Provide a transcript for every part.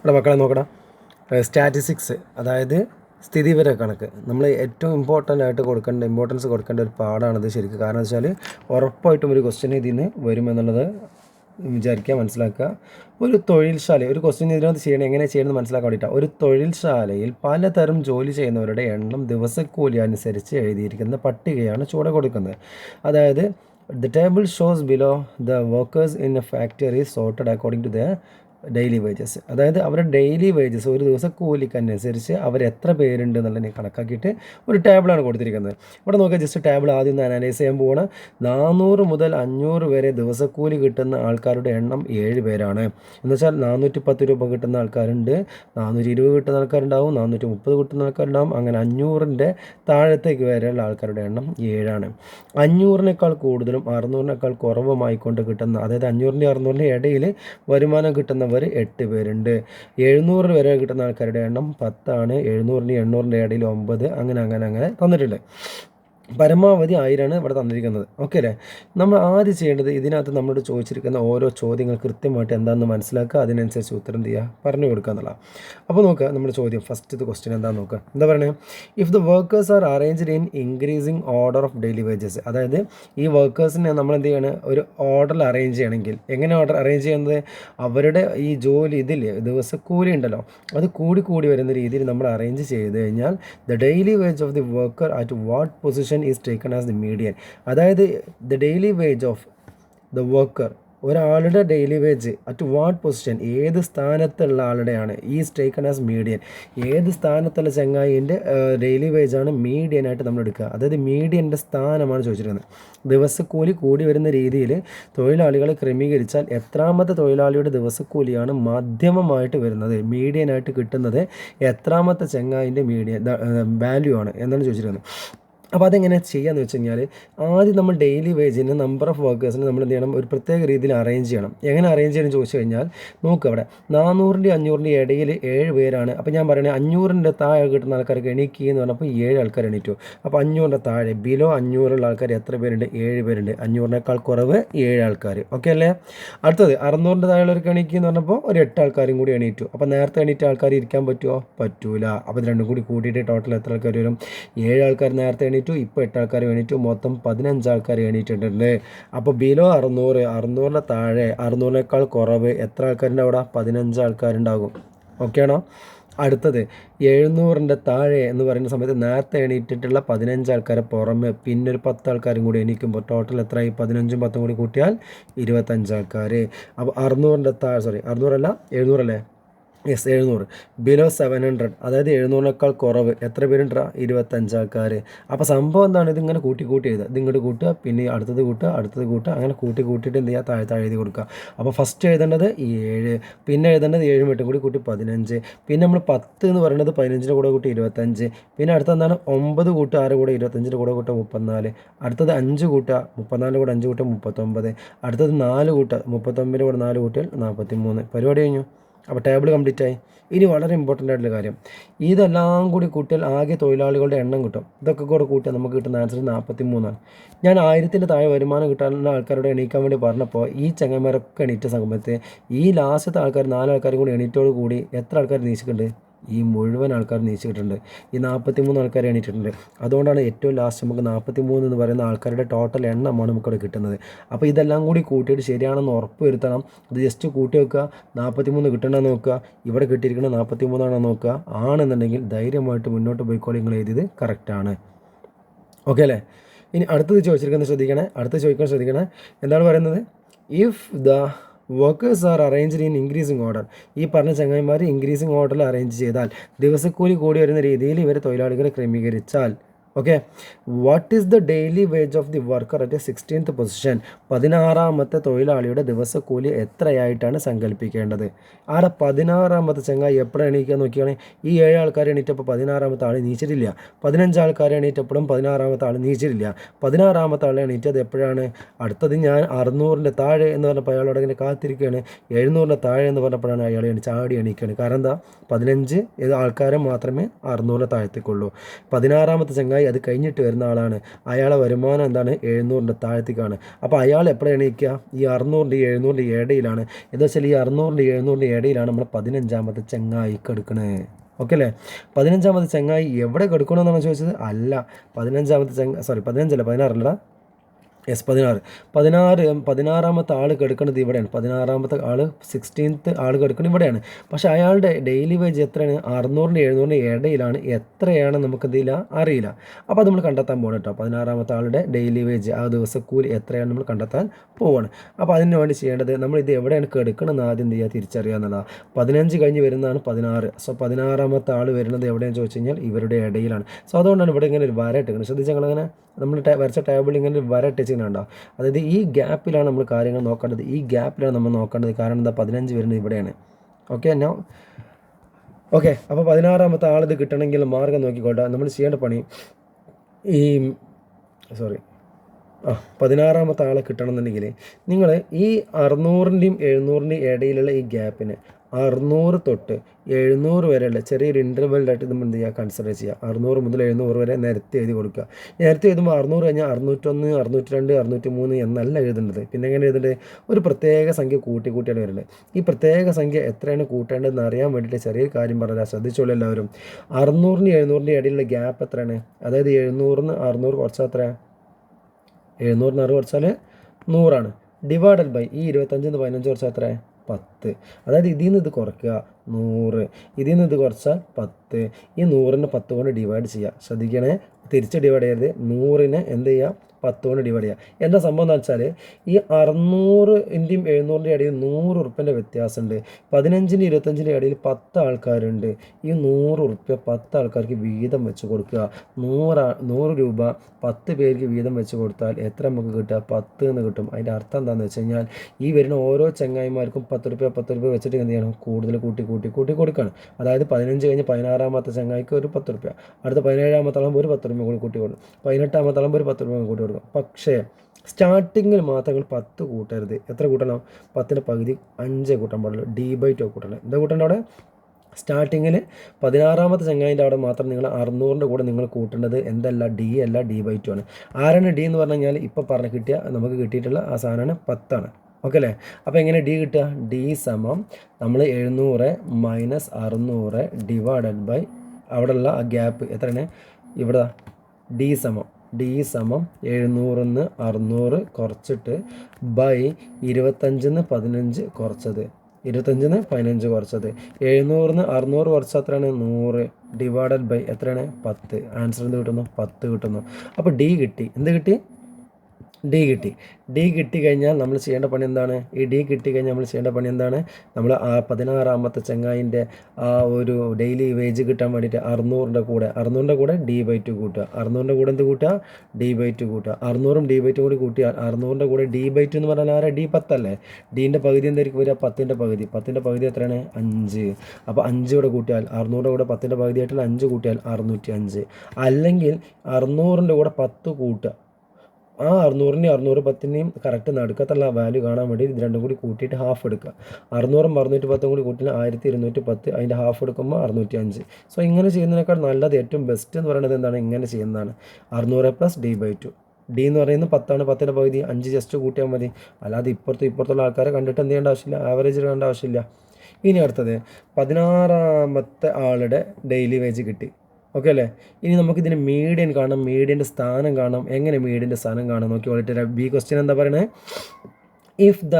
ഇവിടെ മക്കളെ നോക്കണം സ്റ്റാറ്റിസ്റ്റിക്സ് അതായത് സ്ഥിതിവിവര കണക്ക്. നമ്മൾ ഏറ്റവും ഇമ്പോർട്ടന്റ് ആയിട്ട് കൊടുക്കേണ്ട ഇമ്പോർട്ടൻസ് കൊടുക്കേണ്ട ഒരു പാടാണിത് ശരിക്കും. കാരണം വെച്ചാൽ ഉറപ്പായിട്ടും ഒരു ക്വസ്റ്റ്യൻ ഇതിന് വരുമെന്നുള്ളത് വിചാരിക്കുക മനസ്സിലാക്കുക. ഒരു തൊഴിൽശാല ഒരു ക്വസ്റ്റ്യൻ ഇതിനകത്ത് ചെയ്യണം എങ്ങനെ ചെയ്യണമെന്ന് മനസ്സിലാക്കാൻ വേണ്ടിയിട്ടാണ് ഒരു തൊഴിൽശാലയിൽ പലതരം ജോലി ചെയ്യുന്നവരുടെ എണ്ണം ദിവസക്കൂലി അനുസരിച്ച് എഴുതിയിരിക്കുന്ന പട്ടികയാണ് ചുവടെ കൊടുക്കുന്നത്. അതായത് the table shows below the workers in a factory sorted according to the daily wages അതായത് അവരുടെ ഡെയിലി വേജസ് ഒരു ദിവസം കൂലിക്കനുസരിച്ച് അവർ എത്ര പേരുണ്ട് എന്നുള്ളത് കണക്കാക്കിയിട്ട് ഒരു ടേബിളാണ് കൊടുത്തിരിക്കുന്നത്. ഇവിടെ നോക്കിയാൽ ജസ്റ്റ് ടേബിൾ ആദ്യം ഒന്ന് അനലൈസ് ചെയ്യാൻ പോവാണ്. നാനൂറ് മുതൽ അഞ്ഞൂറ് വരെ ദിവസക്കൂലി കിട്ടുന്ന ആൾക്കാരുടെ എണ്ണം ഏഴ് പേരാണ്. എന്ന് വെച്ചാൽ നാനൂറ്റി പത്ത് രൂപ കിട്ടുന്ന ആൾക്കാരുണ്ട് നാനൂറ്റി ഇരുപത് കിട്ടുന്ന ആൾക്കാരുണ്ടാവും നാനൂറ്റി മുപ്പത് കിട്ടുന്ന ആൾക്കാരുണ്ടാവും അങ്ങനെ അഞ്ഞൂറിന്റെ താഴത്തേക്ക് വരെയുള്ള ആൾക്കാരുടെ എണ്ണം ഏഴാണ്. അഞ്ഞൂറിനേക്കാൾ കൂടുതലും അറുന്നൂറിനേക്കാൾ കുറവുമായിക്കൊണ്ട് കിട്ടുന്ന അതായത് അഞ്ഞൂറിന്റെ അറുന്നൂറിന്റെ ഇടയിൽ വരുമാനം കിട്ടുന്നവർ എട്ട് പേരുണ്ട്. എഴുന്നൂറ് വരെ കിട്ടുന്ന ആൾക്കാരുടെ എണ്ണം പത്താണ്. എഴുന്നൂറിന്റെ എണ്ണൂറിന്റെ ഇടയിൽ ഒമ്പത്. അങ്ങനെ അങ്ങനെ അങ്ങനെ തന്നിട്ടുണ്ട്. പരമാവധി ആയിരമാണ് ഇവിടെ തന്നിരിക്കുന്നത്. ഓക്കെ അല്ലേ? നമ്മൾ ആദ്യം ചെയ്യേണ്ടത് ഇതിനകത്ത് നമ്മളോട് ചോദിച്ചിരിക്കുന്ന ഓരോ ചോദ്യങ്ങൾ കൃത്യമായിട്ട് എന്താണെന്ന് മനസ്സിലാക്കുക അതിനനുസരിച്ച് ഉത്തരം ചെയ്യുക പറഞ്ഞു കൊടുക്കുക എന്നുള്ള അപ്പോൾ നോക്കുക നമ്മുടെ ചോദ്യം ഫസ്റ്റ് ക്വസ്റ്റ്യൻ എന്താണെന്ന് നോക്കുക. എന്താ പറയുന്നത് if the workers are arranged in increasing order of daily wages അതായത് ഈ വർക്കേഴ്സിനെ നമ്മൾ എന്ത് ചെയ്യണം? ഒരു ഓർഡറിൽ അറേഞ്ച് ചെയ്യണമെങ്കിൽ. എങ്ങനെ ഓർഡർ അറേഞ്ച് ചെയ്യുന്നത്? അവരുടെ ഈ ജോലി ഇതില്ലേ ദിവസക്കൂലി ഉണ്ടല്ലോ. അത് കൂടി കൂടി വരുന്ന രീതിയിൽ നമ്മൾ അറേഞ്ച് ചെയ്ത് കഴിഞ്ഞാൽ the daily wage of the worker at what position is taken as the median അതായത് the daily wage of the worker ഒരാളുടെ daily wage at what position ഏത് സ്ഥാനത്തുള്ള ആളുടെയാണ് ഈസ് ടേക്കൺ ആസ് മീഡിയൻ ഏത് സ്ഥാനത്തുള്ള ചങ്ങായിന്റെ ഡെയിലി വേജാണ് മീഡിയൻ ആയിട്ട് നമ്മൾ എടുക്കുക. അതായത് മീഡിയന്റെ സ്ഥാനമാണ് ചോദിച്ചിരിക്കുന്നത്. ദിവസക്കൂലി കൂടി വരുന്ന രീതിയിൽ തൊഴിലാളികളെ ക്രമീകരിച്ചാൽ എത്രാമത്തെ തൊഴിലാളിയുടെ ദിവസക്കൂലിയാണ് മാധ്യമമായിട്ട് വരുന്നത് മീഡിയനായിട്ട് കിട്ടുന്നത് എത്രാമത്തെ ചങ്ങായിന്റെ മീഡിയൻ വാല്യൂ ആണ് എന്നാണ് ചോദിച്ചിരിക്കുന്നത്. അപ്പോൾ അതെങ്ങനെ ചെയ്യാമെന്ന് വെച്ച് കഴിഞ്ഞാൽ ആദ്യം നമ്മൾ ഡെയിലി വേജിന് നമ്പർ ഓഫ് വർക്കേഴ്സിന് നമ്മൾ എന്ത് ചെയ്യണം? ഒരു പ്രത്യേക രീതിയിൽ അറേഞ്ച് ചെയ്യണം. എങ്ങനെ അറേഞ്ച് ചെയ്യണം ചോദിച്ചു കഴിഞ്ഞാൽ നോക്കുക അവിടെ നാനൂറിന്റെ അഞ്ഞൂറിന്റെ ഇടയിൽ ഏഴ് പേരാണ്. അപ്പോൾ ഞാൻ പറയണേ അഞ്ഞൂറിന്റെ താഴെ കിട്ടുന്ന ആൾക്കാർക്ക് എണീക്കുക എന്ന് പറഞ്ഞപ്പോൾ ഏഴ് ആൾക്കാർ എണീറ്റു. അപ്പോൾ അഞ്ഞൂറിന്റെ താഴെ ബിലോ അഞ്ഞൂറുള്ള ആൾക്കാർ എത്ര പേരുണ്ട്? ഏഴ് പേരുണ്ട്. അഞ്ഞൂറിനേക്കാൾ കുറവ് ഏഴ് ആൾക്കാർ ഓക്കെ അല്ലേ? അടുത്തത് അറുന്നൂറിന്റെ താഴെയുള്ളവർക്ക് എണീക്കുക എന്ന് പറഞ്ഞപ്പോൾ ഒരു എട്ട് ആൾക്കാരും കൂടി എണീറ്റു. അപ്പോൾ നേരത്തെ എണീറ്റ ആൾക്കാർ ഇരിക്കാൻ പറ്റുമോ പറ്റൂല. അപ്പോൾ രണ്ടും കൂടി കൂട്ടിയിട്ട് ടോട്ടൽ എത്ര ആൾക്കാർ വരും? ഏഴ് ആൾക്കാർ നേരത്തെ എണീറ്റു ഇപ്പോൾ എട്ട് ആൾക്കാർ എണീറ്റു മൊത്തം പതിനഞ്ച് ആൾക്കാർ എണീറ്റിട്ടുണ്ട് അപ്പോൾ ബിലോ അറുന്നൂറ് അറുന്നൂറിന്റെ താഴെ അറുന്നൂറിനേക്കാൾ കുറവ് എത്ര ആൾക്കാരുണ്ട് അവിടെ? പതിനഞ്ച് ആൾക്കാരുണ്ടാകും. ഓക്കെ ആണോ? അടുത്തത് എഴുന്നൂറിന്റെ താഴെ എന്ന് പറയുന്ന സമയത്ത് നേരത്തെ എണീറ്റിട്ടുള്ള പതിനഞ്ച് ആൾക്കാരെ പുറമെ പിന്നെ ഒരു പത്ത് ആൾക്കാരും കൂടി എണീക്കുമ്പോൾ ടോട്ടൽ എത്രയായി? പതിനഞ്ചും പത്തും കൂടി കൂട്ടിയാൽ ഇരുപത്തഞ്ച് ആൾക്കാർ അപ്പോൾ അറുന്നൂറിന്റെ താഴെ സോറി അറുന്നൂറല്ല എഴുന്നൂറല്ലേ? യെസ് എഴുന്നൂറ്. ബിലോ സെവൻ ഹൺഡ്രഡ് അതായത് എഴുന്നൂറിനേക്കാൾ കുറവ്. എത്ര പേരുണ്ടാ? ഇരുപത്തഞ്ച് ആൾക്കാർ അപ്പോൾ സംഭവം എന്താണ്? ഇതിങ്ങനെ കൂട്ടി കൂട്ടി എഴുതുക. ഇതിങ്ങോട്ട് കൂട്ടുക പിന്നെ അടുത്തത് കൂട്ടുക അടുത്തത് കൂട്ടുക. അങ്ങനെ കൂട്ടി കൂട്ടിയിട്ട് എന്ത് ചെയ്യുക? താഴെ താഴെ എഴുതി കൊടുക്കുക. അപ്പോൾ ഫസ്റ്റ് എഴുതേണ്ടത് ഏഴ്. പിന്നെ എഴുതേണ്ടത് ഏഴും എട്ടും കൂടി കൂട്ടി പതിനഞ്ച്. പിന്നെ നമ്മൾ പത്ത് എന്ന് പറയുന്നത് പതിനഞ്ചിന്റെ കൂടെ കൂട്ടി ഇരുപത്തഞ്ച്. പിന്നെ അടുത്ത എന്താണ്? ഒമ്പത് കൂട്ടുക ആറ് കൂടെ ഇരുപത്തഞ്ചിന്റെ കൂടെ കൂട്ടുക മുപ്പത്തിനാല്. അടുത്തത് അഞ്ച് കൂട്ടുക മുപ്പത്തിനാലിന്റെ കൂടെ അഞ്ച് കൂട്ടുക മുപ്പത്തൊമ്പത്. അടുത്തത് നാല് കൂട്ടുക മുപ്പത്തൊമ്പതിന്റെ കൂടെ നാല് കൂട്ടിയാൽ നാൽപ്പത്തി മൂന്ന് പരിപാടി കഴിഞ്ഞു. അപ്പോൾ ടേബിൾ കംപ്ലീറ്റ് ആയി. ഇനി വളരെ ഇമ്പോർട്ടന്റ് ആയിട്ടുള്ള കാര്യം. ഇതെല്ലാം കൂടി കൂട്ടിയാൽ ആകെ തൊഴിലാളികളുടെ എണ്ണം കിട്ടും. ഇതൊക്കെ കൂടെ കൂട്ടിയാൽ നമുക്ക് കിട്ടുന്ന ആൻസർ നാൽപ്പത്തി മൂന്നാണ് ഞാൻ ആയിരത്തിന്റെ താഴെ വരുമാനം കിട്ടാനുള്ള ആൾക്കാരോട് എണീക്കാൻ വേണ്ടി പറഞ്ഞപ്പോൾ ഈ ചങ്ങന്മാരൊക്കെ എണീറ്റ സമയത്ത് ഈ ലാസ്റ്റത്തെ ആൾക്കാർ നാലാൾക്കാരും കൂടി എണീറ്റോട് കൂടി എത്ര ആൾക്കാർ നീച്ചിട്ടുണ്ട്? ഈ മുഴുവൻ ആൾക്കാർ നീച്ചിട്ടുണ്ട്. ഈ നാൽപ്പത്തി മൂന്ന് ആൾക്കാർ എണീറ്റിട്ടുണ്ട് അതുകൊണ്ടാണ് ഏറ്റവും ലാസ്റ്റ് നമുക്ക് നാൽപ്പത്തി മൂന്ന് എന്ന് പറയുന്ന ആൾക്കാരുടെ ടോട്ടൽ എണ്ണമാണ് നമുക്കവിടെ കിട്ടുന്നത്. അപ്പോൾ ഇതെല്ലാം കൂടി കൂട്ടിയിട്ട് ശരിയാണെന്ന് ഉറപ്പ് വരുത്തണം. ഇത് ജസ്റ്റ് കൂട്ടി വെക്കുക. നാൽപ്പത്തി മൂന്ന് കിട്ടണമെന്ന് നോക്കുക. ഇവിടെ കിട്ടിയിരിക്കുന്നത് നാൽപ്പത്തി മൂന്നാണെന്ന് നോക്കുക. ആണെന്നുണ്ടെങ്കിൽ ധൈര്യമായിട്ട് മുന്നോട്ട് പോയിക്കോളി. നിങ്ങൾ എഴുതിയത് കറക്റ്റാണ് ഓക്കെ അല്ലേ? ഇനി അടുത്തത് ചോദിച്ചിരിക്കുന്നത് ശ്രദ്ധിക്കണേ. അടുത്ത് ചോദിക്കാൻ ശ്രദ്ധിക്കണേ. എന്താണ് പറയുന്നത്? If the workers are arranged in increasing order ഈ പറഞ്ഞ ചങ്ങായിമാർ ഇൻക്രീസിങ് ഓർഡറിൽ അറേഞ്ച് ചെയ്താൽ ദിവസക്കൂലി കൂടി വരുന്ന രീതിയിൽ ഇവർ തൊഴിലാളികളെ ക്രമീകരിച്ചാൽ okay what is the daily wage of the worker at sixteenth position പതിനാറാമത്തെ തൊഴിലാളിയുടെ ദിവസക്കൂലി എത്രയായിട്ടാണ് സങ്കല്പിക്കേണ്ടത്? ആടെ പതിനാറാമത്തെ ചങ്ങായി എപ്പോഴാണ് എണീക്കാൻ നോക്കിയാണെങ്കിൽ ഈ ഏഴ് ആൾക്കാർ എണീറ്റപ്പോൾ പതിനാറാമത്തെ ആൾ നീച്ചിട്ടില്ല. പതിനഞ്ച് ആൾക്കാർ എണീറ്റപ്പോഴും പതിനാറാമത്തെ ആൾ നീച്ചിട്ടില്ല. പതിനാറാമത്തെ ആൾ എണീറ്റത് എപ്പോഴാണ്? അടുത്തത് ഞാൻ അറുന്നൂറിന്റെ താഴെ എന്ന് പറഞ്ഞപ്പോൾ അയാളോട് ഇങ്ങനെ കാത്തിരിക്കുകയാണ്. എഴുന്നൂറിന്റെ താഴെ എന്ന് പറഞ്ഞപ്പോഴാണ് അയാൾ എണീ ചാടി എണീക്കുകയാണ്. കാരണം എന്താ? പതിനഞ്ച് ആൾക്കാരെ മാത്രമേ അറുന്നൂറിന്റെ താഴത്തേക്കുള്ളൂ. പതിനാറാമത്തെ ചങ്ങായി ചങ്ങായി അത് കഴിഞ്ഞിട്ട് വരുന്ന ആളാണ്. അയാളെ വരുമാനം എന്താണ്? എഴുന്നൂറിന്റെ താഴത്തേക്കാണ്. അപ്പോൾ അയാൾ എപ്പോഴാണ് എണീക്കുക? ഈ അറുന്നൂറിന്റെ എഴുന്നൂറിന്റെ ഏടയിലാണ്. എന്താ വെച്ചാൽ ഈ അറുന്നൂറിന്റെ എഴുന്നൂറിന്റെ ഏടയിലാണ് നമ്മൾ പതിനഞ്ചാമത്തെ ചെങ്ങായി കെടുക്കണേ ഓക്കെ അല്ലേ? പതിനഞ്ചാമത്തെ ചെങ്ങായി എവിടെ കെടുക്കണമെന്നാണ് ചോദിച്ചത്? അല്ല പതിനഞ്ചാമത്തെ ചങ്ങ സോറി പതിനഞ്ചല്ല പതിനാറല്ല എസ് പതിനാറ്. പതിനാറ് പതിനാറാമത്തെ ആൾ കിടക്കുന്നത് ഇവിടെയാണ്. പതിനാറാമത്തെ ആൾ സിക്സ്റ്റീൻത്ത് ആൾ കിടക്കുന്നത് ഇവിടെയാണ്. പക്ഷേ അയാളുടെ ഡെയിലി വേജ് എത്രയാണ്? അറുന്നൂറിന്റെ എഴുന്നൂറിന്റെ ഇടയിലാണ് എത്രയാണ് നമുക്ക് ഇതില്ല അറിയില്ല. അപ്പോൾ അത് നമ്മൾ കണ്ടെത്താൻ പോകണം കേട്ടോ. പതിനാറാമത്തെ ആളുടെ ഡെയിലി വേജ് ആ ദിവസക്കൂലി എത്രയാണ് നമ്മൾ കണ്ടെത്താൻ പോവാണ്. അപ്പോൾ അതിന് വേണ്ടി ചെയ്യേണ്ടത് നമ്മൾ ഇത് എവിടെയാണ് കിടക്കണമെന്ന് ആദ്യം എന്ത് ചെയ്യുക? തിരിച്ചറിയുക എന്നുള്ളതാണ്. പതിനഞ്ച് കഴിഞ്ഞ് വരുന്നതാണ് പതിനാറ്. സോ പതിനാറാമത്തെ ആൾ വരുന്നത് എവിടെയാണെന്ന് ചോദിച്ചു കഴിഞ്ഞാൽ ഇവരുടെ ഇടയിലാണ്. സോ അതുകൊണ്ടാണ് ഇവിടെ ഇങ്ങനെ ഒരു വര ഇട്ടിരിക്കുന്നത് ശ്രദ്ധിച്ചാൽ ഞങ്ങളങ്ങനെ നമ്മൾ വരച്ച ടേബിൾ ഇങ്ങനെ ഒരു വര ഇട്ടിച്ചിട്ടുണ്ടോ അതായത് ഈ ഗ്യാപ്പിലാണ് നമ്മൾ കാര്യങ്ങൾ നോക്കേണ്ടത്. ഈ ഗ്യാപ്പിലാണ് നമ്മൾ നോക്കേണ്ടത്. കാരണം എന്താ? പതിനഞ്ച് വരുന്നത് ഇവിടെയാണ്. ഓക്കെ എന്നാ ഓക്കെ അപ്പോൾ പതിനാറാമത്തെ ആളിത് കിട്ടണമെങ്കിൽ മാർഗം നോക്കിക്കോട്ടെ. നമ്മൾ ചെയ്യേണ്ട പണി ഈ സോറി ആ പതിനാറാമത്തെ ആളെ കിട്ടണമെന്നുണ്ടെങ്കിൽ നിങ്ങൾ ഈ അറുന്നൂറിന്റെയും എഴുന്നൂറിന്റെയും ഇടയിലുള്ള ഈ ഗ്യാപ്പിന് അറുന്നൂറ് തൊട്ട് എഴുന്നൂറ് വരെയുള്ള ചെറിയൊരു ഇന്റർവെല്ലായിട്ട് നമ്മൾ എന്ത് ചെയ്യുക? കൺസിഡർ ചെയ്യുക. അറുന്നൂറ് മുതൽ എഴുന്നൂറ് വരെ നിരത്തി എഴുതി കൊടുക്കുക. നിരത്തി എഴുതുമ്പോൾ അറുന്നൂറ് കഴിഞ്ഞാൽ അറുന്നൂറ്റൊന്ന് അറുന്നൂറ്റി രണ്ട് അറുന്നൂറ്റി മൂന്ന് എന്നല്ല എഴുതേണ്ടത്. പിന്നെ എങ്ങനെ എഴുതേണ്ടത്? ഒരു പ്രത്യേക സംഖ്യ കൂട്ടി കൂട്ടിയാണ് വരുന്നത് ഈ പ്രത്യേക സംഖ്യ എത്രയാണ് കൂട്ടേണ്ടതെന്ന് അറിയാൻ വേണ്ടിയിട്ട് ചെറിയൊരു കാര്യം പറഞ്ഞാൽ ശ്രദ്ധിച്ചോളൂ എല്ലാവരും. അറുന്നൂറിന് എഴുന്നൂറിന്റെ ഇടയിലുള്ള ഗ്യാപ്പ് എത്രയാണ്? അതായത് എഴുന്നൂറിന് അറുന്നൂറ് കുറച്ചാൽ എത്രയാണ് എഴുന്നൂറിന് അറുപത് കുറച്ചാൽ നൂറാണ്. ഡിവൈഡഡ് ബൈ ഈ ഇരുപത്തഞ്ചിന്ന് പതിനഞ്ച് കുറച്ചാൽ എത്ര? പത്ത്. അതായത് ഇതിൽ നിന്ന് ഇത് കുറയ്ക്കുക നൂറ്. ഇതിൽ നിന്ന് ഇത് കുറച്ചാൽ പത്ത്. ഈ നൂറിന് പത്ത് കൊണ്ട് ഡിവൈഡ് ചെയ്യുക. ശ്രദ്ധിക്കണേ. തിരിച്ച് ഡിവൈഡ് ചെയ്യരുത്. നൂറിന് എന്ത് ചെയ്യുക? പത്ത് കൊണ്ട് ഡിവൈഡ് ചെയ്യുക എന്താ സംഭവം എന്ന് വെച്ചാൽ ഈ അറുന്നൂറ് അറുന്നൂറിന്റെയും എഴുന്നൂറിന്റെ ഇടയിൽ നൂറ് ഉറുപ്പ്യന്റെ വ്യത്യാസമുണ്ട്. പതിനഞ്ചിന്റെ ഇരുപത്തഞ്ചിന്റെ ഇടയിൽ പത്ത് ആൾക്കാരുണ്ട്. ഈ നൂറ് ഉറുപ്പ്യ പത്ത് ആൾക്കാർക്ക് വീതം വെച്ച് കൊടുക്കുക. നൂറ് നൂറ് രൂപ പത്ത് പേർക്ക് വീതം വെച്ച് കൊടുത്താൽ എത്ര നമുക്ക് കിട്ടുക? പത്ത് എന്ന് കിട്ടും. അതിന്റെ അർത്ഥം എന്താണെന്ന് വെച്ച് കഴിഞ്ഞാൽ ഈ വരുന്ന ഓരോ ചങ്ങായിമാർക്കും പത്ത് രൂപ പത്ത് രൂപ വെച്ചിട്ട് എന്ത് ചെയ്യണം? കൂടുതൽ കൂട്ടി കൂട്ടി കൂട്ടി കൊടുക്കണം അതായത് പതിനഞ്ച് കഴിഞ്ഞ് പതിനാറാമത്തെ ചങ്ങായിക്ക് ഒരു പത്ത് രൂപ അടുത്ത പതിനേഴാമത്തെ ഒരു പത്ത് രൂപ കൂടി കൂട്ടി കൊടുക്കും. പതിനെട്ടാമത്തെ ഒരു പത്ത് രൂപ കൂട്ടി കൊടുക്കും. പക്ഷേ സ്റ്റാർട്ടിങ്ങിൽ മാത്രം നിങ്ങൾ പത്ത് കൂട്ടരുത്. എത്ര കൂട്ടണം? പത്തിന്റെ പകുതി അഞ്ച് കൂട്ടാൻ പാടുള്ളൂ. ഡി ബൈ ടു കൂട്ടണം എന്താ കൂട്ടേണ്ട അവിടെ? സ്റ്റാർട്ടിങ്ങിൽ പതിനാറാമത്തെ ചങ്ങായിന്റെ അവിടെ മാത്രം നിങ്ങൾ അറുന്നൂറിന്റെ കൂടെ നിങ്ങൾ കൂട്ടേണ്ടത് എന്തല്ല? ഡി അല്ല ഡി ബൈ ടു ആണ്. ആരാണ് ഡി എന്ന് പറഞ്ഞു കഴിഞ്ഞാൽ ഇപ്പോൾ പറഞ്ഞ് കിട്ടിയ നമുക്ക് കിട്ടിയിട്ടുള്ള ആ സാധനമാണ് പത്താണ്. ഓക്കെ അല്ലേ? അപ്പോൾ എങ്ങനെ ഡി കിട്ടുക? ഡി സമം നമ്മൾ എഴുന്നൂറ് മൈനസ് അറുന്നൂറ് ഡിവൈഡഡ് ബൈ അവിടെയുള്ള ആ ഗ്യാപ്പ് എത്രയാണ്? ഇവിടെ ഡി സമം. ഡി സമം എഴുന്നൂറിന്ന് അറുന്നൂറ് കുറച്ചിട്ട് ബൈ ഇരുപത്തഞ്ചിന്ന് പതിനഞ്ച് കുറച്ചത്. ഇരുപത്തഞ്ചിന്ന് പതിനഞ്ച് കുറച്ചത്. എഴുന്നൂറിന്ന് അറുന്നൂറ് കുറച്ച് എത്രയാണ്? നൂറ് ഡിവൈഡഡ് ബൈ എത്രയാണ്? പത്ത്. ആൻസർ എന്ത് കിട്ടുന്നു? പത്ത് കിട്ടുന്നു. അപ്പോൾ ഡി കിട്ടി. എന്ത് കിട്ടി? ഡി കിട്ടി. ഡി കിട്ടി കഴിഞ്ഞാൽ നമ്മൾ ചെയ്യേണ്ട പണി എന്താണ്? ഈ ഡി കിട്ടി കഴിഞ്ഞാൽ നമ്മൾ ചെയ്യേണ്ട പണി എന്താണ്? നമ്മൾ ആ പതിനാറാമത്തെ ചങ്ങായിന്റെ ആ ഒരു ഡെയിലി വേജ് കിട്ടാൻ വേണ്ടിയിട്ട് അറുന്നൂറിന്റെ കൂടെ അറുന്നൂറിന്റെ കൂടെ ഡി ബൈ ടു കൂട്ടുക. അറുന്നൂറിന്റെ കൂടെ എന്ത് കൂട്ടുക? ഡി ബൈ ടു കൂട്ടുക. അറുന്നൂറും ഡി ബൈ ടു കൂടി കൂട്ടിയാൽ അറുന്നൂറിന്റെ കൂടെ ഡി ബൈ ടു എന്ന് പറഞ്ഞാൽ ആരാ? ഡി പത്തല്ലേ ഡീന്റെ പകുതി എന്തായിരിക്കും വരിക? പത്തിന്റെ പകുതി. പത്തിന്റെ പകുതി എത്രയാണ്? അഞ്ച്. അപ്പോൾ അഞ്ച് കൂടെ കൂട്ടിയാൽ അറുന്നൂറിന്റെ കൂടെ പത്തിന്റെ പകുതി ആയിട്ടുള്ള അഞ്ച് കൂട്ടിയാൽ അറുന്നൂറ്റി അഞ്ച് അല്ലെങ്കിൽ അറുന്നൂറിന്റെ കൂടെ പത്ത് കൂട്ടുക. ആ അറുന്നൂറിന്റെയും അറുന്നൂറ് പത്തിന്റെയും കറക്റ്റ് നടുക്കത്തുള്ള വാല്യൂ കാണാൻ വേണ്ടി ഇത് രണ്ടും കൂടി കൂട്ടിയിട്ട് ഹാഫ് എടുക്കുക. അറുന്നൂറും അറുന്നൂറ്റി പത്തും കൂടി കൂട്ടിയാൽ ആയിരത്തി ഇരുന്നൂറ്റി പത്ത്. അതിന്റെ ഹാഫ് എടുക്കുമ്പോൾ അറുന്നൂറ്റി അഞ്ച് സോ ഇങ്ങനെ ചെയ്യുന്നതിനേക്കാൾ നല്ലത് ഏറ്റവും ബെസ്റ്റ് എന്ന് പറയുന്നത് എന്താണ്? ഇങ്ങനെ ചെയ്യുന്നതാണ്. അറുന്നൂറ് plus D by two D എന്ന് പറയുന്നത് പത്താണ്. പത്തിന്റെ പകുതി. അഞ്ച് ജസ്റ്റ് കൂട്ടിയാൽ മതി. അല്ലാതെ ഇപ്പുറത്തും ഇപ്പുറത്തുള്ള ആൾക്കാരെ കണ്ടിട്ട് എന്ത് ചെയ്യേണ്ട ആവശ്യമില്ല. ആവറേജ് കാണേണ്ട ആവശ്യമില്ല. ഇനി അടുത്തത്. പതിനാറാമത്തെ ആളുടെ ഡെയിലി വേജ് കിട്ടി. ഓക്കെ അല്ലേ? ഇനി നമുക്കിതിന് മീഡിയൻ കാണാം മീഡിയന്റെ സ്ഥാനം കാണാം എങ്ങനെ മീഡിയന്റെ സ്ഥാനം കാണാം നോക്കി വളരെ ബി ക്വസ്റ്റ്യൻ എന്താ പറയുന്നത് if the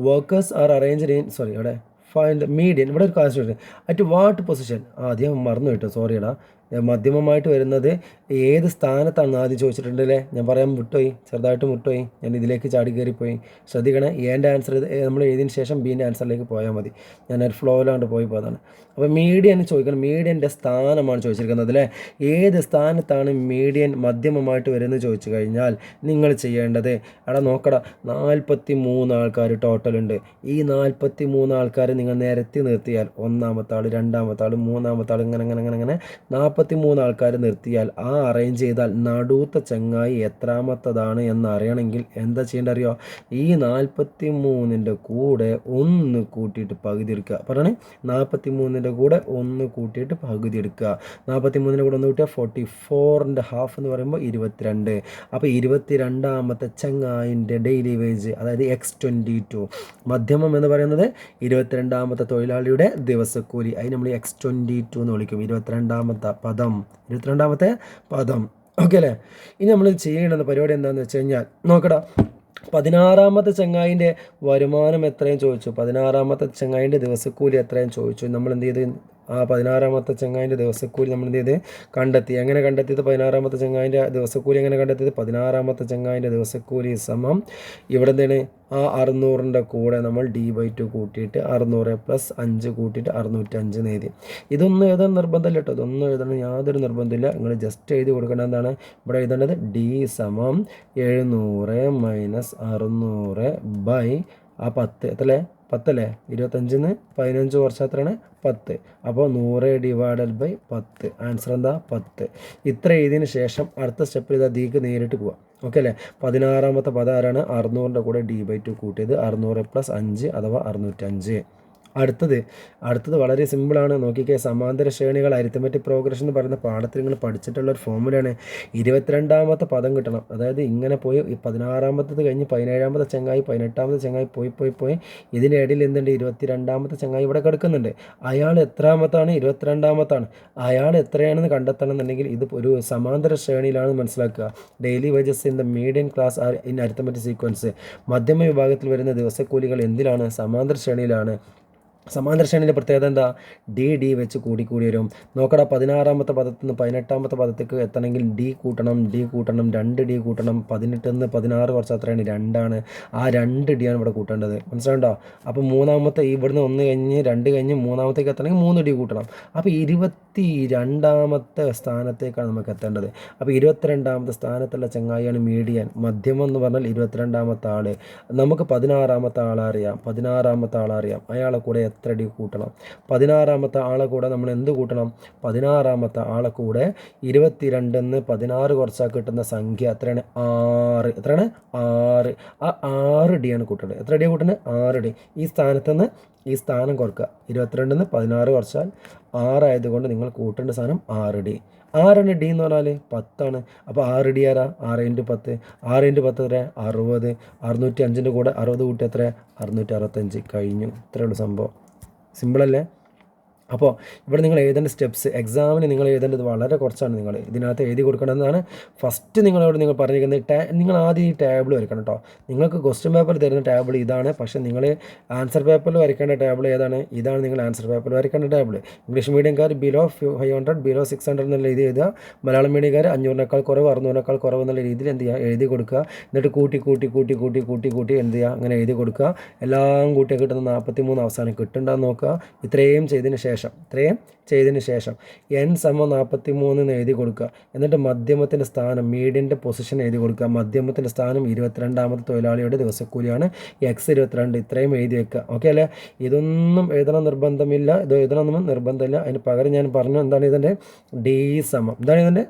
workers are arranged in sorry അവിടെ ഫൈൻഡ് മീഡിയൻ ഇവിടെ ഒരു കാശ് അറ്റ് വാട്ട് പൊസിഷൻ ആദ്യം മറന്നു കേട്ടോ സോറിയടാ മധ്യമമായിട്ട് വരുന്നത് ഏത് സ്ഥാനത്താണ് ആദ്യം ചോദിച്ചിട്ടുണ്ടല്ലേ ഞാൻ പറയാൻ വിട്ടുപോയി ചെറുതായിട്ട് വിട്ടുപോയി ഞാൻ ഇതിലേക്ക് ചാടി കയറിപ്പോയി. ശ്രദ്ധിക്കണേ എന്റെ ആൻസർ നമ്മൾ എഴുതിയതിന് ശേഷം ബീന്റെ ആൻസറിലേക്ക് പോയാൽ മതി. ഞാൻ ഒരു ഫ്ലോയിലാണ്ട് പോയി പോയതാണ്. അപ്പോൾ മീഡിയൻ ചോദിക്കണം മീഡിയന്റെ സ്ഥാനമാണ് ചോദിച്ചിരിക്കുന്നത് അല്ലേ? ഏത് സ്ഥാനത്താണ് മീഡിയൻ മധ്യമമായിട്ട് വരുന്നത് ചോദിച്ചു കഴിഞ്ഞാൽ നിങ്ങൾ ചെയ്യേണ്ടത്? എടാ നോക്കടാ നാൽപ്പത്തി മൂന്ന് ആൾക്കാർ ടോട്ടൽ ഉണ്ട്. ഈ നാൽപ്പത്തി മൂന്ന് ആൾക്കാർ നിങ്ങൾ നിരത്തി നിർത്തിയാൽ ഒന്നാമത്തെ ആൾ രണ്ടാമത്തെ ആൾ മൂന്നാമത്തെ ആൾ ഇങ്ങനെ ഇങ്ങനെ ഇങ്ങനെ ഇങ്ങനെ നാൽപ്പത്തി നാൽപ്പത്തി മൂന്ന് ആൾക്കാർ നിർത്തിയാൽ ആ അറേഞ്ച് ചെയ്താൽ നടുത്ത ചങ്ങായി എത്രാമത്തതാണ് എന്ന് അറിയണമെങ്കിൽ എന്താ ചെയ്യേണ്ട അറിയോ ഈ നാൽപ്പത്തി മൂന്നിന്റെ കൂടെ ഒന്ന് കൂട്ടിയിട്ട് പകുതി എടുക്കുക. പറയണേ നാൽപ്പത്തി മൂന്നിന്റെ കൂടെ ഒന്ന് കൂട്ടിയിട്ട് പകുതി എടുക്കുക. നാൽപ്പത്തി മൂന്നിന്റെ കൂടെ ഒന്ന് കൂട്ടിയാൽ ഫോർട്ടി ഫോറിന്റെ ഹാഫ് എന്ന് പറയുമ്പോൾ ഇരുപത്തിരണ്ട്. അപ്പോൾ ഇരുപത്തി രണ്ടാമത്തെ ചങ്ങായിന്റെ ഡെയിലി വേജ് അതായത് എക്സ് ട്വന്റി ടു മധ്യമം എന്ന് പറയുന്നത് ഇരുപത്തിരണ്ടാമത്തെ തൊഴിലാളിയുടെ ദിവസക്കൂലി. അതിന് നമ്മൾ എക്സ് ട്വന്റി ടു എന്ന് വിളിക്കും. ഇരുപത്തിരണ്ടാമത്തെ പദം. ഇരുപത്തിരണ്ടാമത്തെ പദം. ഓക്കെ അല്ലേ? ഇനി നമ്മൾ ചെയ്യേണ്ടുന്ന പരിപാടി എന്താണെന്ന് വെച്ച് കഴിഞ്ഞാൽ നോക്കടാ. പതിനാറാമത്തെ ചങ്ങായിന്റെ വരുമാനം എത്രയും ചോദിച്ചു. പതിനാറാമത്തെ ചങ്ങായിന്റെ ദിവസക്കൂലി എത്രയും ചോദിച്ചു. നമ്മൾ എന്ത് ചെയ്ത്? ആ പതിനാറാമത്തെ ചങ്ങായിന്റെ ദിവസക്കൂലി നമ്മൾ എന്ത് ചെയ്ത് കണ്ടെത്തി. എങ്ങനെ കണ്ടെത്തിയത് പതിനാറാമത്തെ ചങ്ങായിന്റെ ദിവസക്കൂലി? എങ്ങനെ കണ്ടെത്തിയത്? പതിനാറാമത്തെ ചങ്ങായിന്റെ ദിവസക്കൂലി സമം ഇവിടെ എന്താണ് ആ അറുന്നൂറിന്റെ കൂടെ നമ്മൾ ഡി ബൈ ടു കൂട്ടിയിട്ട് അറുന്നൂറ് പ്ലസ് അഞ്ച് കൂട്ടിയിട്ട് അറുന്നൂറ്റഞ്ച് എഴുതി. ഇതൊന്നും എഴുതാൻ നിർബന്ധമില്ല കേട്ടോ. ഇതൊന്നും എഴുതണം യാതൊരു നിർബന്ധമില്ല നിങ്ങൾ ജസ്റ്റ് എഴുതി കൊടുക്കേണ്ട എന്താണ്? ഇവിടെ എഴുതേണ്ടത് ഡി സമം എഴുന്നൂറ് മൈനസ് അറുന്നൂറ് ബൈ ആ പത്ത്. എത്രല്ലേ പത്തല്ലേ? ഇരുപത്തഞ്ചിന്ന് പതിനഞ്ച് കുറച്ച് എത്രയാണ് പത്ത്. അപ്പോൾ നൂറ് ഡിവൈഡഡ് ബൈ പത്ത്. ആൻസർ എന്താ? പത്ത്. ഇത്ര എഴുതിയതിന് ശേഷം അടുത്ത സ്റ്റെപ്പിൽ ഇത് ദീക്ക് നേരിട്ട് പോവാം. ഓക്കെ അല്ലേ? പതിനാറാമത്തെ പദം ആരാണ് അറുന്നൂറിന്റെ കൂടെ ഡി ബൈ ടു കൂട്ടിയത്. അറുന്നൂറ് പ്ലസ് അഞ്ച് അഥവാ അറുന്നൂറ്റഞ്ച്. അടുത്തത് അടുത്തത് വളരെ സിമ്പിളാണ്. നോക്കിക്കേ സമാന്തര ശ്രേണികൾ അരിത്തമെറ്റിക് പ്രോഗ്രഷൻ എന്ന് പറയുന്ന പാഠത്തിൽ നിങ്ങൾ പഠിച്ചിട്ടുള്ള ഒരു ഫോമുലയാണ് ഇരുപത്തിരണ്ടാമത്തെ പദം കിട്ടണം. അതായത് ഇങ്ങനെ പോയി പതിനാറാമത്തത് കഴിഞ്ഞ് പതിനേഴാമത്തെ ചങ്ങായി പതിനെട്ടാമത്തെ ചങ്ങായി പോയി പോയി പോയി. ഇതിന്റെ ഇടയിൽ എന്തുണ്ട്? ഇരുപത്തിരണ്ടാമത്തെ ചങ്ങായി ഇവിടെ കിടക്കുന്നുണ്ട്. അയാൾ എത്രാമത്താണ്? ഇരുപത്തിരണ്ടാമത്താണ്. അയാൾ എത്രയാണെന്ന് കണ്ടെത്തണം എന്നുണ്ടെങ്കിൽ ഇത് ഒരു സമാന്തര ശ്രേണിയിലാണ് മനസ്സിലാക്കുക. Daily wages in the medium class are in arithmetic sequence മധ്യമ വിഭാഗത്തിൽ വരുന്ന ദിവസക്കൂലികൾ എന്തിലാണ്? സമാന്തര ശ്രേണിയിലാണ്. സമാന്തര ശ്രേണിന്റെ പ്രത്യേകത എന്താ? ഡി ഡി വെച്ച് കൂടിക്കൂടി കൂടി വരും. നോക്കടാ പതിനാറാമത്തെ പദത്തിൽ നിന്ന് പതിനെട്ടാമത്തെ പദത്തേക്ക് എത്തണമെങ്കിൽ ഡി കൂട്ടണം ഡി കൂട്ടണം രണ്ട് ഡി കൂട്ടണം പതിനെട്ടിൽ നിന്ന് പതിനാറ് കുറച്ച് അത്രയാണ് രണ്ടാണ്. ആ രണ്ട് ഡി ആണ് ഇവിടെ കൂട്ടേണ്ടത്. മനസ്സിലാണ്ടോ അപ്പോൾ മൂന്നാമത്തെ ഇവിടുന്ന് ഒന്ന് കഴിഞ്ഞ് രണ്ട് കഴിഞ്ഞ് മൂന്നാമത്തേക്ക് എത്തണമെങ്കിൽ മൂന്ന് ഡി കൂട്ടണം. അപ്പോൾ ഇരുപത്തി രണ്ടാമത്തെ സ്ഥാനത്തേക്കാണ് നമുക്ക് എത്തേണ്ടത്. അപ്പോൾ ഇരുപത്തിരണ്ടാമത്തെ സ്ഥാനത്തുള്ള ചങ്ങായിയാണ് മീഡിയൻ. മധ്യമം എന്ന് പറഞ്ഞാൽ ഇരുപത്തിരണ്ടാമത്തെ ആൾ നമുക്ക് പതിനാറാമത്തെ ആളറിയാം പതിനാറാമത്തെ ആളറിയാം അയാളെ കൂടെ എത്ര അടി കൂട്ടണം? പതിനാറാമത്തെ ആളെ കൂടെ നമ്മൾ എന്ത് കൂട്ടണം? പതിനാറാമത്തെ ആളെ കൂടെ ഇരുപത്തിരണ്ടെന്ന് പതിനാറ് കുറച്ചാൽ കിട്ടുന്ന സംഖ്യ എത്രയാണ്? ആറ്. എത്രയാണ്? ആറ്. ആ ആറ് ഡി ആണ് കൂട്ടേണ്ടത്. എത്ര ഡി കൂട്ടുന്നത് ആറ് ഡി ഈ സ്ഥാനത്തുനിന്ന് ഈ സ്ഥാനം കുറക്കുക. ഇരുപത്തിരണ്ടിൽ നിന്ന് പതിനാറ് കുറച്ചാൽ ആറായതുകൊണ്ട് നിങ്ങൾ കൂട്ടേണ്ട സാധനം ആറ് ഡി ആറാണ് ഡി എന്ന് പറഞ്ഞാൽ പത്താണ്. അപ്പോൾ ആറ് ഡി ആരാ? ആറ് ഇന്റു പത്ത്. ആറ് ഇന്റു പത്ത് എത്ര അറുപത്. അറുന്നൂറ്റി അഞ്ചിന്റെ കൂടെ അറുപത് കൂട്ടി എത്ര അറുന്നൂറ്റി അറുപത്തഞ്ച്. കഴിഞ്ഞു. ഇത്രയുള്ള സംഭവം. സിമ്പിളല്ലേ? അപ്പോൾ ഇവിടെ നിങ്ങൾ എഴുതേണ്ട സ്റ്റെപ്സ് എക്സാമിന് നിങ്ങൾ എഴുതേണ്ടത് വളരെ കുറച്ചാണ് നിങ്ങൾ ഇതിനകത്ത് എഴുതി കൊടുക്കേണ്ടതാണ് ഫസ്റ്റ് നിങ്ങളോട് നിങ്ങൾ പറഞ്ഞിരിക്കുന്നത് ടാ നിങ്ങൾ ആദ്യം ഈ ടേബിൾ വരയ്ക്കണം കേട്ടോ നിങ്ങൾക്ക് ക്വസ്റ്റ്യൻ പേപ്പർ തരുന്ന ടേബിൾ ഇതാണ് പക്ഷേ നിങ്ങൾ ആൻസർ പേപ്പറിൽ വരയ്ക്കേണ്ട ടേബിൾ ഏതാണ്? ഇതാണ് നിങ്ങൾ ആൻസർ പേപ്പറിൽ വരയ്ക്കേണ്ട table English മീഡിയംകാർ below five hundred below six hundred എന്നുള്ള രീതി എഴുതുക. മലയാളം മീഡിയംകാർ അഞ്ഞൂറിനേക്കാൾ കുറവ് അറുന്നൂറിനേക്കാൾ കുറവ് എന്നുള്ള രീതിയിൽ എന്ത് ചെയ്യുക? എഴുതി കൊടുക്കുക. എന്നിട്ട് കൂട്ടി കൂട്ടി കൂട്ടി കൂട്ടി കൂട്ടി കൂട്ടി എന്ത് ചെയ്യുക? അങ്ങനെ എഴുതി കൊടുക്കുക. എല്ലാം കൂട്ടിയാൽ കിട്ടുന്ന നാൽപ്പത്തി മൂന്ന് അവസാനം കിട്ടുന്നുണ്ടെന്ന് നോക്കുക. ഇത്രയും ചെയ്തതിന് ശേഷം ഇത്രയും ചെയ്തതിന് ശേഷം എൻ സമം നാൽപ്പത്തി മൂന്ന് എഴുതി കൊടുക്കുക. എന്നിട്ട് മധ്യമത്തിന്റെ സ്ഥാനം മീഡിയന്റെ പൊസിഷൻ എഴുതി കൊടുക്കുക. മധ്യമത്തിന്റെ സ്ഥാനം ഇരുപത്തിരണ്ടാമത്തെ തൊഴിലാളിയുടെ ദിവസക്കൂലിയാണ്. എക്സ് ഇരുപത്തിരണ്ട് ഇത്രയും എഴുതി വെക്കുക. ഓക്കെ അല്ലേ? ഇതൊന്നും എഴുതണം നിർബന്ധമില്ല. ഇത് എഴുതണമെന്നും നിർബന്ധമില്ല. അതിന് പകരം ഞാൻ പറഞ്ഞു എന്താണ് ഇതിന്റെ ഡി സമം? എന്താണ് ഇതിന്റെ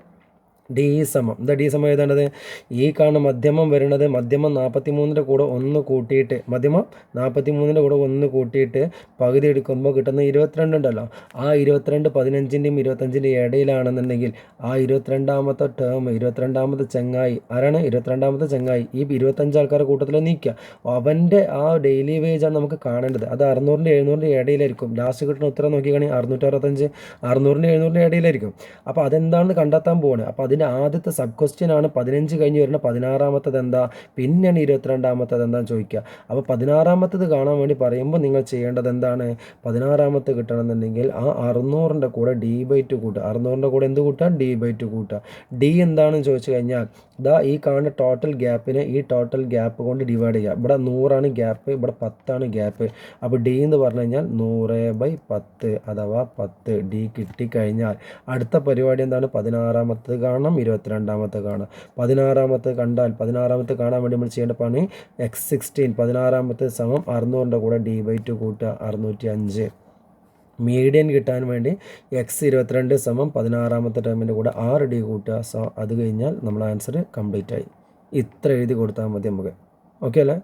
ഡി സമം. എന്താ ഡി സമം എഴുതേണ്ടത്? ഈ കാണുന്ന മധ്യമം വരുന്നത് മധ്യമം നാൽപ്പത്തി മൂന്നിന്റെ കൂടെ ഒന്ന് കൂട്ടിയിട്ട് മധ്യമം നാൽപ്പത്തി മൂന്നിന്റെ കൂടെ ഒന്ന് കൂട്ടിയിട്ട് പകുതി എടുക്കുമ്പോൾ കിട്ടുന്ന ഇരുപത്തിരണ്ട് ഉണ്ടല്ലോ. ആ ഇരുപത്തിരണ്ട് പതിനഞ്ചിന്റെയും ഇരുപത്തഞ്ചിന്റെയും ഇടയിലാണെന്നുണ്ടെങ്കിൽ ആ ഇരുപത്തിരണ്ടാമത്തെ ടേം ഇരുപത്തിരണ്ടാമത്തെ ചങ്ങായി ആരാണ്? ഇരുപത്തിരണ്ടാമത്തെ ചങ്ങായി. ഈ ഇരുപത്തഞ്ച് ആൾക്കാരുടെ കൂട്ടത്തിൽ നീക്കുക അവന്റെ ആ ഡെയിലി വേജാണ് നമുക്ക് കാണേണ്ടത്. അത് അറുന്നൂറിന്റെ എഴുന്നൂറിന്റെ ഇടയിലായിരിക്കും. ലാസ്റ്റ് കിട്ടുന്ന ഉത്തരം നോക്കിയാണെങ്കിൽ അറുന്നൂറ്റി അറുപത്തഞ്ച് അറുന്നൂറിന്റെ എഴുന്നൂറിന്റെ ഇടയിലായിരിക്കും. അപ്പോൾ അതെന്താണെന്ന് കണ്ടെത്താൻ പോകുന്നത് അപ്പോൾ അതിന്റെ ആദ്യത്തെ സബ് ക്വസ്റ്റ്യൻ ആണ് പതിനഞ്ച് കഴിഞ്ഞ് വരുന്ന പതിനാറാമത്തത് എന്താ? പിന്നെയാണ് ഇരുപത്തിരണ്ടാമത്തത് എന്താണെന്ന് ചോദിക്കുക. അപ്പോൾ പതിനാറാമത്തത് കാണാൻ വേണ്ടി പറയുമ്പോൾ നിങ്ങൾ ചെയ്യേണ്ടത് എന്താണ്? പതിനാറാമത്തെ കിട്ടണമെന്നുണ്ടെങ്കിൽ ആ അറുന്നൂറിന്റെ കൂടെ ഡി ബൈ ടു കൂട്ടുക. അറുന്നൂറിന്റെ കൂടെ എന്ത് കൂട്ടുക? ഡി ബൈ ടു കൂട്ടുക. ഡി എന്താണെന്ന് ചോദിച്ചു കഴിഞ്ഞാൽ ഇതാ ഈ കാണുന്ന ടോട്ടൽ ഗ്യാപ്പിനെ ഈ ടോട്ടൽ ഗ്യാപ്പ് കൊണ്ട് ഡിവൈഡ് ചെയ്യുക. ഇവിടെ നൂറാണ് ഗ്യാപ്പ് ഇവിടെ പത്താണ് ഗ്യാപ്പ് അപ്പോൾ ഡി എന്ന് പറഞ്ഞു കഴിഞ്ഞാൽ നൂറ് ബൈ പത്ത് അഥവാ പത്ത് ഡി കിട്ടിക്കഴിഞ്ഞാൽ അടുത്ത പരിപാടി എന്താണ്? പതിനാറാമത്തത് കാണണം ഇരുപത്തിരണ്ടാമത്തെ കാണാം. പതിനാറാമത്തെ കണ്ടാൽ പതിനാറാമത്തെ കാണാൻ വേണ്ടി നമ്മൾ ചെയ്യേണ്ട പണി എക്സ് സിക്സ്റ്റീൻ പതിനാറാമത്തെ സമം അറുന്നൂറിന്റെ കൂടെ ഡി ബൈ ടു കൂട്ടുക അറുന്നൂറ്റി അഞ്ച് മീഡിയൻ കിട്ടാൻ വേണ്ടി എക്സ് ഇരുപത്തിരണ്ട് സമം പതിനാറാമത്തെ ടേമിന്റെ കൂടെ ആറ് ഡി കൂട്ടുക സോ അത് കഴിഞ്ഞാൽ നമ്മൾ ആൻസർ കംപ്ലീറ്റ് ആയി. ഇത്ര എഴുതി കൊടുത്താൽ മതി നമുക്ക്. ഓക്കെ അല്ലേ?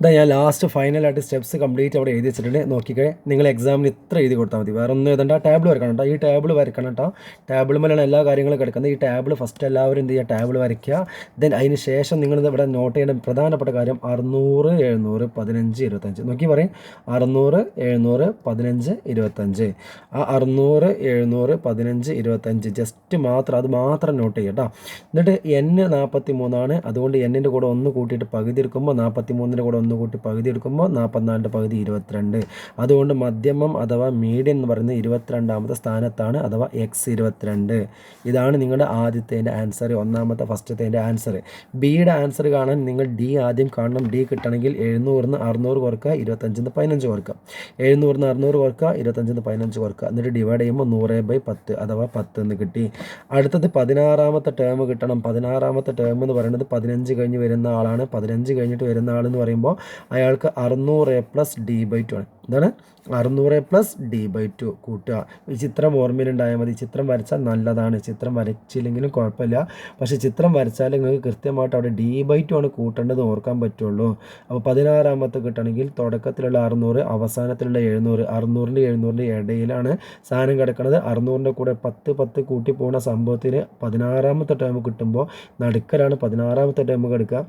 ഇതാ ഞാൻ ലാസ്റ്റ് ഫൈനലായിട്ട് സ്റ്റെപ്സ് കംപ്ലീറ്റ് അവിടെ എഴുതി വെച്ചിട്ടുണ്ട്. നോക്കിക്കേ നിങ്ങൾ എക്സാമിന് ഇത്ര എഴുതി കൊടുത്താൽ മതി. വേറെ ഒന്നും എഴുതണ്ട. ടേബിൾ വരക്കണം കേട്ടോ ഈ ടേബിൾ വരക്കണം കേട്ടോ ടേബിൾ മേലാണ് എല്ലാ കാര്യങ്ങളും കിടക്കുന്നത്. ഈ ടേബിൾ ഫസ്റ്റ് എല്ലാവരും എന്ത് ചെയ്യുക? ടേബിൾ വരയ്ക്കുക. ദെൻ അതിന് ശേഷം നിങ്ങൾ ഇവിടെ നോട്ട് ചെയ്യേണ്ട പ്രധാനപ്പെട്ട കാര്യം അറുന്നൂറ് എഴുന്നൂറ് പതിനഞ്ച് ഇരുപത്തഞ്ച്. നോക്കി പറയും. അറുന്നൂറ് എഴുന്നൂറ് പതിനഞ്ച് ഇരുപത്തഞ്ച്. ആ അറുന്നൂറ് എഴുന്നൂറ് പതിനഞ്ച് ഇരുപത്തഞ്ച് ജസ്റ്റ് മാത്രം അത് മാത്രം നോട്ട് ചെയ്യുക കേട്ടോ എന്നിട്ട് എൻ നാൽപ്പത്തി മൂന്നാണ് അതുകൊണ്ട് എന്നിന്റെ കൂടെ ഒന്ന് കൂട്ടിയിട്ട് പകുതി എടുക്കുമ്പോൾ നാൽപ്പത്തി മൂന്നിന്റെ കൂടെ ഒന്ന് കൂട്ടി പകുതി എടുക്കുമ്പോൾ നാൽപ്പത്തിനാലിന്റെ പകുതി ഇരുപത്തിരണ്ട്. അതുകൊണ്ട് മധ്യമം അഥവാ മീഡിയം എന്ന് പറയുന്നത് ഇരുപത്തിരണ്ടാമത്തെ സ്ഥാനത്താണ് അഥവാ എക്സ് ഇരുപത്തിരണ്ട്. ഇതാണ് നിങ്ങളുടെ ആദ്യത്തേന്റെ ആൻസർ ഒന്നാമത്തെ ഫസ്റ്റത്തേന്റെ ആൻസർ ബിയുടെ ആൻസർ കാണാൻ നിങ്ങൾ ഡി ആദ്യം കാണണം. ഡി കിട്ടണമെങ്കിൽ എഴുന്നൂറിന് അറുന്നൂറ് കുറക്കുക ഇരുപത്തഞ്ചിന്ന് പതിനഞ്ച് കുറക്കുക. എഴുന്നൂറിന് അറുന്നൂറ് കുറക്കുക ഇരുപത്തഞ്ചിന്ന് പതിനഞ്ച് കുറക്കുക. എന്നിട്ട് ഡിവൈഡ് ചെയ്യുമ്പോൾ നൂറ് ബൈ പത്ത് അഥവാ പത്ത് എന്ന് കിട്ടി. അടുത്തത് പതിനാറാമത്തെ ടേം കിട്ടണം. പതിനാറാമത്തെ ടേം എന്ന് പറയുന്നത് പതിനഞ്ച് കഴിഞ്ഞ് വരുന്ന ആളാണ്. പതിനഞ്ച് കഴിഞ്ഞിട്ട് വരുന്ന ആളെന്ന് പറയുമ്പോൾ അയാൾക്ക് അറുന്നൂറ് A plus D by two ആണ്. എന്താണ്? അറുന്നൂറ് പ്ലസ് ഡി ബൈ ടു കൂട്ടുക. ഈ ചിത്രം ഓർമ്മയിലുണ്ടായാൽ മതി. ചിത്രം വരച്ചാൽ നല്ലതാണ്. ചിത്രം വരച്ചില്ലെങ്കിലും കുഴപ്പമില്ല. പക്ഷേ ചിത്രം വരച്ചാൽ നിങ്ങൾക്ക് കൃത്യമായിട്ട് അവിടെ ഡി ബൈ ടു ആണ് കൂട്ടേണ്ടത് ഓർക്കാൻ പറ്റുള്ളൂ. അപ്പോൾ പതിനാറാമത്തെ കിട്ടണമെങ്കിൽ തുടക്കത്തിലുള്ള അറുന്നൂറ് അവസാനത്തിലുള്ള എഴുന്നൂറ് അറുന്നൂറിന്റെ എഴുന്നൂറിന്റെ ഇടയിലാണ് സാധനം കിടക്കുന്നത്. അറുന്നൂറിന്റെ കൂടെ പത്ത് പത്ത് കൂട്ടി പോകുന്ന സംഭവത്തിന് പതിനാറാമത്തെ ടേം കിട്ടുമ്പോൾ നടുക്കലാണ് പതിനാറാമത്തെ ടേം കിടക്കുക.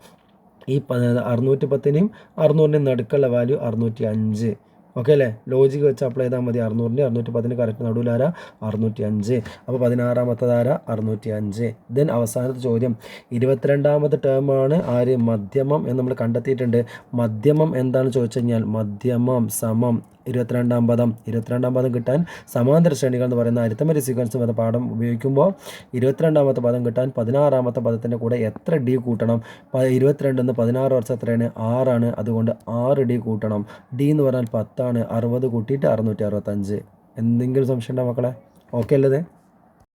ഈ അറുന്നൂറ്റി പത്തിനെയും അറുന്നൂറിന്റെയും നടുക്കുള്ള വാല്യൂ അറുന്നൂറ്റി അഞ്ച് ഓക്കെ അല്ലേ? ലോജിക്ക് വെച്ച് അപ്ലൈ ചെയ്താൽ മതി. അറുന്നൂറിന്റെ അറുന്നൂറ്റി പത്തിന് കറക്റ്റ് നടുവിലാര അറുന്നൂറ്റി അഞ്ച് അപ്പോൾ പതിനാറാമത്തെ പതിനാറാമത്തതാര അറുന്നൂറ്റി അഞ്ച് ദെൻ അവസാനത്തെ ചോദ്യം. ഇരുപത്തിരണ്ടാമത്തെ ടേമാണ് ആര്? മധ്യമം എന്ന് നമ്മൾ കണ്ടെത്തിയിട്ടുണ്ട്. മധ്യമം എന്താണ് ചോദിച്ചു കഴിഞ്ഞാൽ മധ്യമം സമം. ഇരുപത്തിരണ്ടാം പദം. ഇരുപത്തിരണ്ടാം പദം കിട്ടാൻ സമാന്തര ശ്രേണികൾ എന്ന് പറയുന്ന അരിത്തമരി സീക്വൻസ് എന്ന പാഠം ഉപയോഗിക്കുമ്പോൾ ഇരുപത്തിരണ്ടാമത്തെ പദം കിട്ടാൻ പതിനാറാമത്തെ പദത്തിന്റെ കൂടെ എത്ര ഡി കൂട്ടണം? ഇരുപത്തിരണ്ടെന്ന് പതിനാറ് വർഷം എത്രയാണ്? ആറാണ്. അതുകൊണ്ട് ആറ് ഡി കൂട്ടണം. ഡി എന്ന് പറഞ്ഞാൽ പത്താണ്. അറുപത് കൂട്ടിയിട്ട് അറുന്നൂറ്റി അറുപത്തഞ്ച്. എന്തെങ്കിലും സംശയം ഉണ്ടോ മക്കളെ? ഓക്കെ അല്ലത്